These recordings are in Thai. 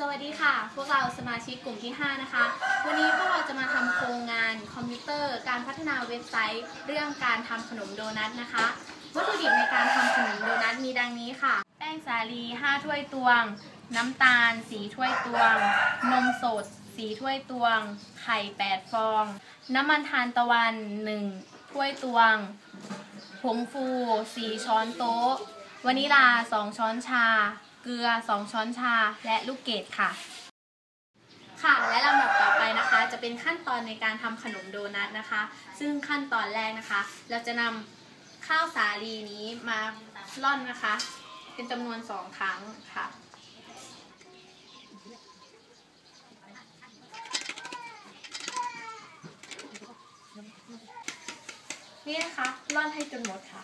สวัสดีค่ะ พวกเราสมาชิกกลุ่มที่ 5 นะคะ วันนี้พวกเราจะมาทำโครงงานคอมพิวเตอร์ การพัฒนาเว็บไซต์ เรื่องการทำขนมโดนัทนะคะ วัตถุดิบในการทำขนมโดนัทมีดังนี้ค่ะ แป้งสาลี 5 ถ้วยตวง น้ำตาล 4 ถ้วยตวง นมสด 4 ถ้วยตวง ไข่ 8 ฟอง น้ำมันทานตะวัน 1 ถ้วยตวง ผงฟู 4 ช้อนโต๊ะ วานิลา 2 ช้อนชา เกลือ 2 ช้อนชา และลูกเกดค่ะ ค่ะและลำดับต่อไปนะคะ จะเป็นขั้นตอนในการทำขนมโดนัทนะคะ ซึ่งขั้นตอนแรกนะคะ เราจะนำข้าวสาลีนี้มาร่อนนะคะ เป็นจำนวน 2 ครั้งค่ะนี่นะคะร่อนให้จนหมดค่ะ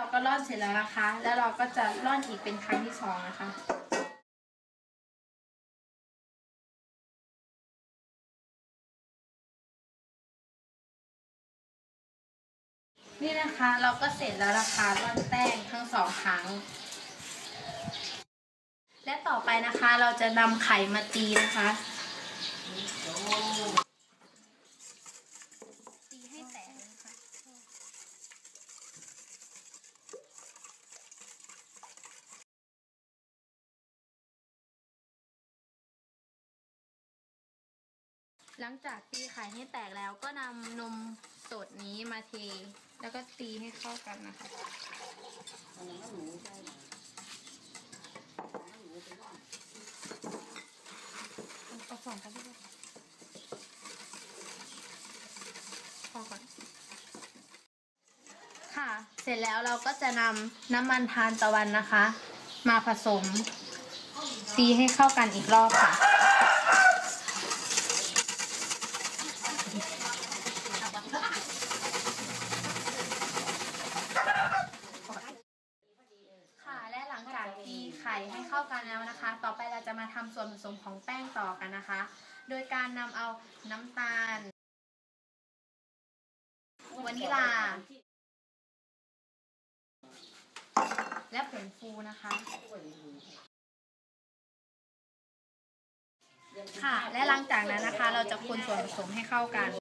เราก็ร่อนเสร็จแล้วนะคะ แล้วเราก็จะร่อนอีกเป็นครั้งที่สองนะคะนี่นะคะเราก็เสร็จแล้วนะคะร่อนแป้งทั้งสองครั้ง และต่อไปนะคะเราจะนำไข่มาตีนะคะ ตีให้แตกนะคะ หลังจากตีไข่ให้แตกแล้วก็นำนมสดนี้มาเท แล้วก็ตีให้เข้ากันนะคะเอาสองกันด้วยพอก่อนค่ะ เสร็จแล้วเราก็จะนำน้ำมันทานตะวันนะคะ มาผสมตีให้เข้ากันอีกรอบค่ะ และหลังจากตีไข่ให้เข้า กันแล้วนะคะ ต่อไปเราจะมาทำส่วนผสมของแป้งต่อกันนะคะ โดยการนำเอาน้ำตาลวานิลา และผงฟูนะคะ ค่ะ และหลังจากนั้นนะคะ เราจะคนส่วนผสมให้เข้ากัน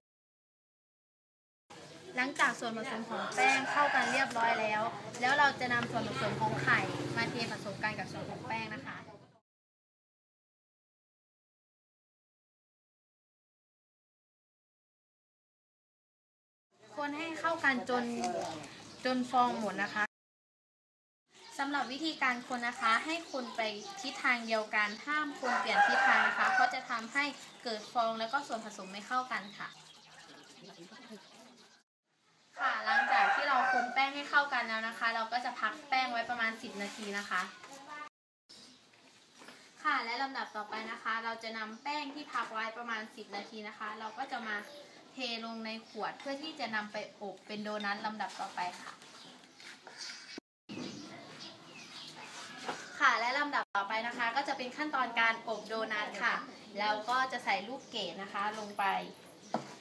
หลังจากส่วนผสมของแป้งเข้ากันเรียบร้อยแล้ว แล้วเราจะนำส่วนผสมของไข่มาเทผสมกันกับส่วนของแป้งนะคะคนให้เข้ากันจนจนฟองหมดนะคะสำหรับวิธีการคนนะคะให้คนไปทิศทางเดียวกันห้ามคนเปลี่ยนทิศทางนะคะ เพราะจะทำให้เกิดฟองแล้วก็ส่วนผสมไม่เข้ากันค่ะ ค่ะหลังจากที่เราคนแป้งให้เข้ากันแล้วนะคะ เราก็จะพักแป้งไว้ประมาณ 10 นาทีนะคะ ค่ะและลำดับต่อไปนะคะ เราจะนำแป้งที่พักไว้ประมาณ 10 นาทีนะคะ เราก็จะมาเทลงในขวดเพื่อที่จะนำไปอบเป็นโดนัทลำดับต่อไปค่ะ ค่ะและลำดับต่อไปนะคะ ก็จะเป็นขั้นตอนการอบโดนัทค่ะ แล้วก็จะใส่ลูกเกดนะคะลงไป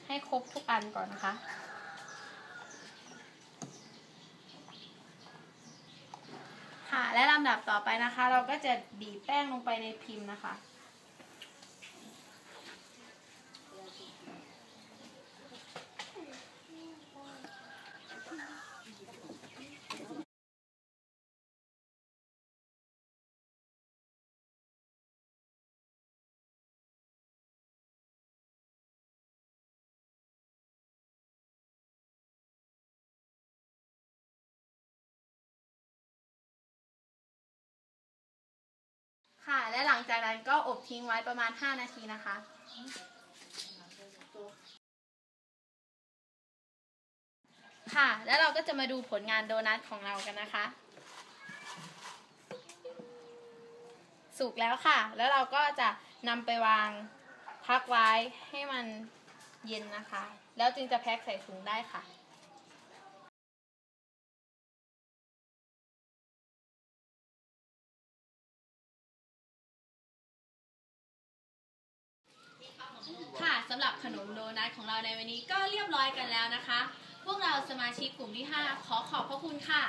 ให้ครบทุกอันก่อนนะคะ ค่ะ และลำดับต่อไปนะคะ เราก็จะบีบแป้งลงไปในพิมพ์นะคะค่ะ และหลังจากนั้นก็อบทิ้งไว้ประมาณ 5 นาทีนะคะค่ะ แล้วเราก็จะมาดูผลงานโดนัทของเรากันนะคะ สุกแล้วค่ะ แล้วเราก็จะนำไปวางพักไว้ให้มันเย็นนะคะ แล้วจึงจะแพ็คใส่ถุงได้ค่ะ ค่ะสำหรับขนมโดนัทของเราในวันนี้ก็เรียบร้อยกันแล้วนะคะ พวกเราสมาชิกกลุ่มที่ 5 ขอขอบพระคุณค่ะ